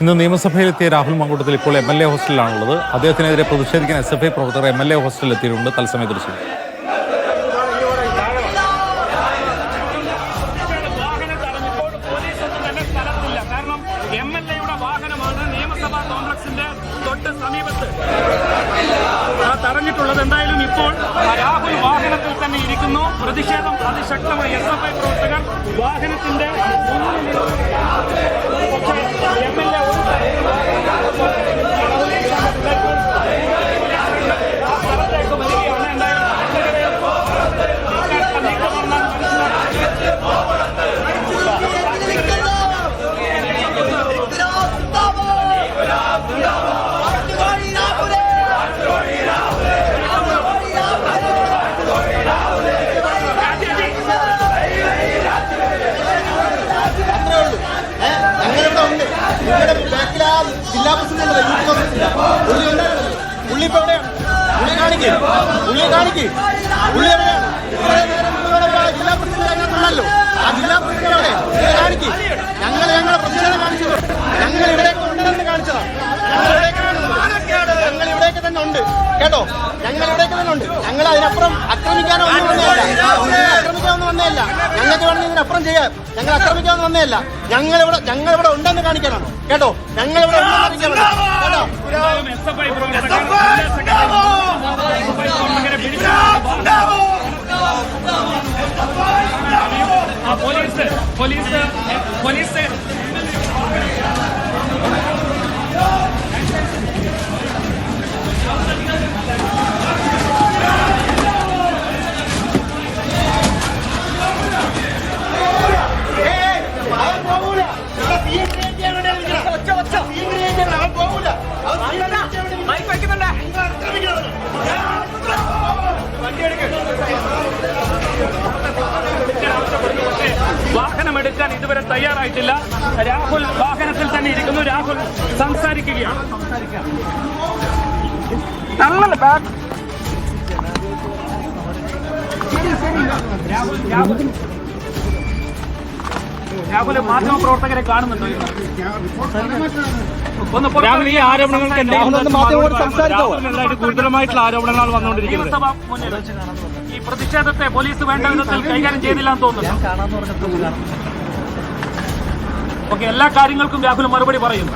ഇന്ന് നിയമസഭയിലെത്തിയ രാഹുൽ മങ്കൂട്ടത്തിൽ ഇപ്പോൾ M L A ഹോസ്റ്റലിലാണുള്ളത്. അദ്ദേഹത്തിനെതിരെ പ്രതിഷേധിക്കാൻ എസ് എഫ് ഐ പ്രവർത്തകർ എം എൽ എ ഹോസ്റ്റലിൽ എത്തിയിട്ടുണ്ട് തത്സമയ ദൃശ്യം. എന്തായാലും ഇപ്പോൾ രാഹുൽ വാഹനത്തിൽ തന്നെ ഇരിക്കുന്നു. പ്രതിഷേധം അതിശക്തമായി എസ് എഫ് ഐ പ്രവർത്തകർ വാഹനത്തിന്റെ ജില്ലാ പുള്ളി കാണിക്ക്. കാണിക്ക്. ഞങ്ങൾ ഞങ്ങളെ. ഞങ്ങൾ ഇവിടേക്ക് തന്നെ ഉണ്ട്. കേട്ടോ? ഞങ്ങൾ ഇവിടേക്ക് തന്നെ ഉണ്ട്. ഞങ്ങൾ അതിനപ്പുറം ആക്രമിക്കാനോ ഒന്നും വന്നതല്ല ഞങ്ങൾക്ക് വേണമെങ്കിൽ ഇതിനപ്പുറം ചെയ്യാം. ഞങ്ങൾ ആക്രമിക്കാൻ വന്നതല്ല ഞങ്ങൾ ഇവിടെ ഞങ്ങൾ ഇവിടെ ഉണ്ടെന്ന് കാണിക്കാനാണ് കേട്ടോ? ഞങ്ങൾ ഇവിടെ ഉണ്ടെന്ന് കാണിക്കാനാണ് കേട്ടോ? പോലീസ് എസ് വാഹനം എടുക്കാൻ ഇതുവരെ തയ്യാറായിട്ടില്ല. രാഹുൽ വാഹനത്തിൽ തന്നെ ഇരിക്കുന്നു. രാഹുൽ സംസാരിക്കുകയാണ്. രാഹുൽ രാഹുൽ. രാഹുൽ മാധ്യമ പ്രവർത്തകരെ കാണുന്നുണ്ടോ? ഒന്ന് രാഹുൽ ഈ ആരോപണങ്ങൾക്ക് ഗുരുതരമായിട്ടുള്ള ആരോപണങ്ങൾ വന്നുകൊണ്ടിരിക്കുന്നത്. ഈ പ്രതിഷേധത്തെ പോലീസ് വേണ്ട വിധത്തിൽ കൈകാര്യം ചെയ്തില്ല എന്ന് തോന്നുന്നു. ഓക്കെ എല്ലാ കാര്യങ്ങൾക്കും രാഹുൽ മറുപടി പറയുന്നു.